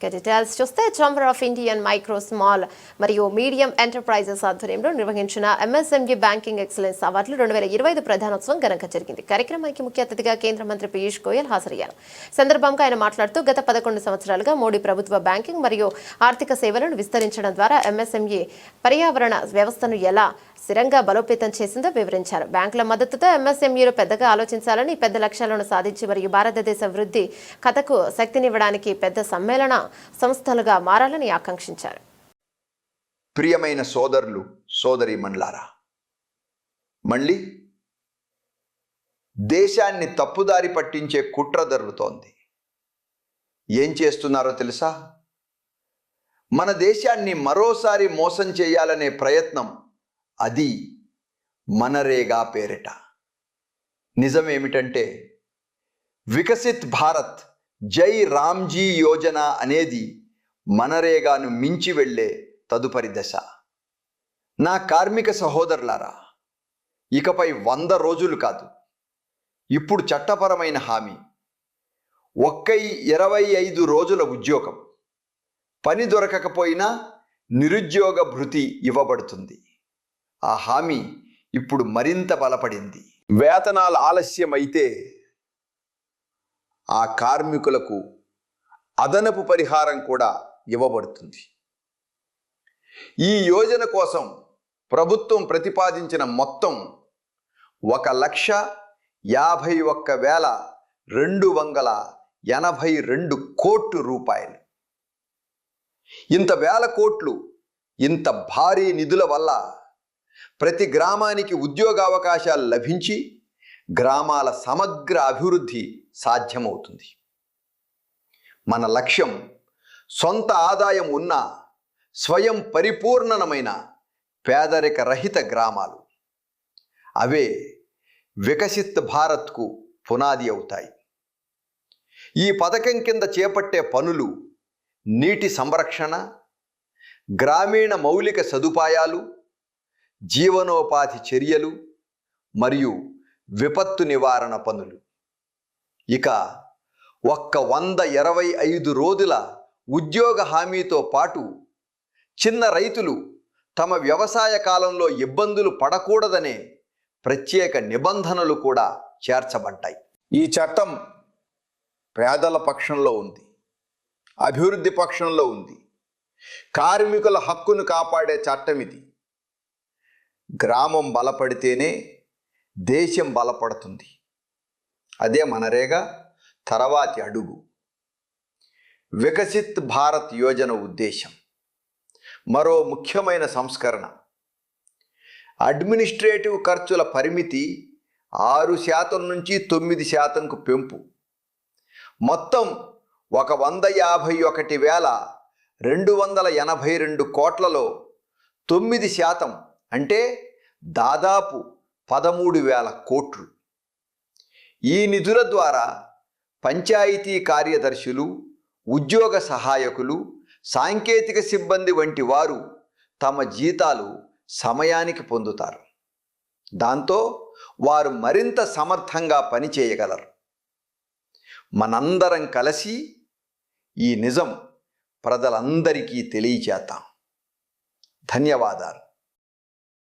ఇక డీటెయిల్స్ చూస్తే chamber of Indian micro small మరియు మీడియం ఎంటర్ప్రైజెస్ ఆధ్వర్యంలో నిర్వహించిన ఎంఎస్ఎంఈ బ్యాంకింగ్ ఎక్సలెన్స్ అవార్డులు రెండు వేల ఇరవై ఐదు ప్రధానోత్సవం ఘనంగా జరిగింది. కార్యక్రమానికి ముఖ్య అతిథిగా కేంద్ర మంత్రి పీయూష్ గోయల్ హాజరయ్యారు. సందర్భంగా ఆయన మాట్లాడుతూ గత పదకొండు సంవత్సరాలుగా మోడీ ప్రభుత్వ బ్యాంకింగ్ మరియు ఆర్థిక సేవలను విస్తరించడం ద్వారా ఎంఎస్ఎంఈ పర్యావరణ వ్యవస్థను ఎలా స్థిరంగా బలోపేతం చేసిందో వివరించారు. బ్యాంకుల మద్దతుతో ఎంఎస్ఎంఈలు పెద్దగా ఆలోచించాలని పెద్ద లక్ష్యాలను సాధించి మరియు భారతదేశ వృద్ధి కథకు శక్తినివ్వడానికి పెద్ద సమ్మేళన సంస్థలుగా మారాలని ఆకాంక్షించారు. ప్రియమైన సోదరులు సోదరి మండ్లారా మళ్ళీ దేశాన్ని తప్పుదారి పట్టించే కుట్ర జరుగుతోంది. ఏం చేస్తున్నారో తెలుసా? మన దేశాన్ని మరోసారి మోసం చేయాలనే ప్రయత్నం అది మనరేగా పేరిట. నిజమేమిటంటే వికసిత్ భారత్ జై రామ్జీ యోజన అనేది మనరేగాను మించి వెళ్ళే తదుపరి దశ. నా కార్మిక సహోదరులారా ఇకపై వంద రోజులు కాదు. ఇప్పుడు చట్టపరమైన హామీ. ఒక్కై ఇరవై ఐదు రోజుల ఉద్యోగం. పని దొరకకపోయినా నిరుద్యోగ భృతి ఇవ్వబడుతుంది. ఆ హామీ ఇప్పుడు మరింత బలపడింది. వేతనాలు ఆలస్యమైతే ఆ కార్మికులకు అదనపు పరిహారం కూడా ఇవ్వబడుతుంది. ఈ యోజన కోసం ప్రభుత్వం ప్రతిపాదించిన మొత్తం ఒక లక్ష యాభై ఒక్క వేల రెండు వందల ఎనభై రెండు కోట్లు రూపాయలు. ఇంత వేల కోట్లు ఇంత భారీ నిధుల వల్ల ప్రతి గ్రామానికి ఉద్యోగ అవకాశాలు లభించి గ్రామాల సమగ్ర అభివృద్ధి సాధ్యమవుతుంది. మన లక్ష్యం సొంత ఆదాయం ఉన్న స్వయం పరిపూర్ణమైన పేదరిక రహిత గ్రామాలు. అవే వికసిత్ భారత్కు పునాది అవుతాయి. ఈ పథకం కింద చేపట్టే పనులు నీటి సంరక్షణ గ్రామీణ మౌలిక సదుపాయాలు జీవనోపాధి చర్యలు మరియు విపత్తు నివారణ పనులు. ఇక ఒక్క వంద ఇరవై ఐదు రోజుల ఉద్యోగ హామీతో పాటు చిన్న రైతులు తమ వ్యవసాయ కాలంలో ఇబ్బందులు పడకూడదనే ప్రత్యేక నిబంధనలు కూడా చేర్చబడ్డాయి. ఈ చట్టం పేదల పక్షంలో ఉంది అభివృద్ధి పక్షంలో ఉంది. కార్మికుల హక్కును కాపాడే చట్టం ఇది. గ్రామం బలపడితేనే దేశం బలపడుతుంది. అదే మనరేగా తర్వాతి అడుగు. వికసిత్ భారత్ యోజన ఉద్దేశం. మరో ముఖ్యమైన సంస్కరణ. అడ్మినిస్ట్రేటివ్ ఖర్చుల పరిమితి ఆరు శాతం నుంచి తొమ్మిది శాతంకు పెంపు. మొత్తం ఒక వంద యాభై ఒకటి వేల రెండు వందల ఎనభై రెండు కోట్లలో తొమ్మిది శాతం అంటే దాదాపు పదమూడు వేల కోట్లు. ఈ నిధుల ద్వారా పంచాయతీ కార్యదర్శులు ఉద్యోగ సహాయకులు సాంకేతిక సిబ్బంది వంటి వారు తమ జీతాలు సమయానికి పొందుతారు. దాంతో వారు మరింత సమర్థంగా పనిచేయగలరు మనందరం కలిసి ఈ నిజం ప్రజలందరికీ తెలియచేద్దాం. ధన్యవాదాలు.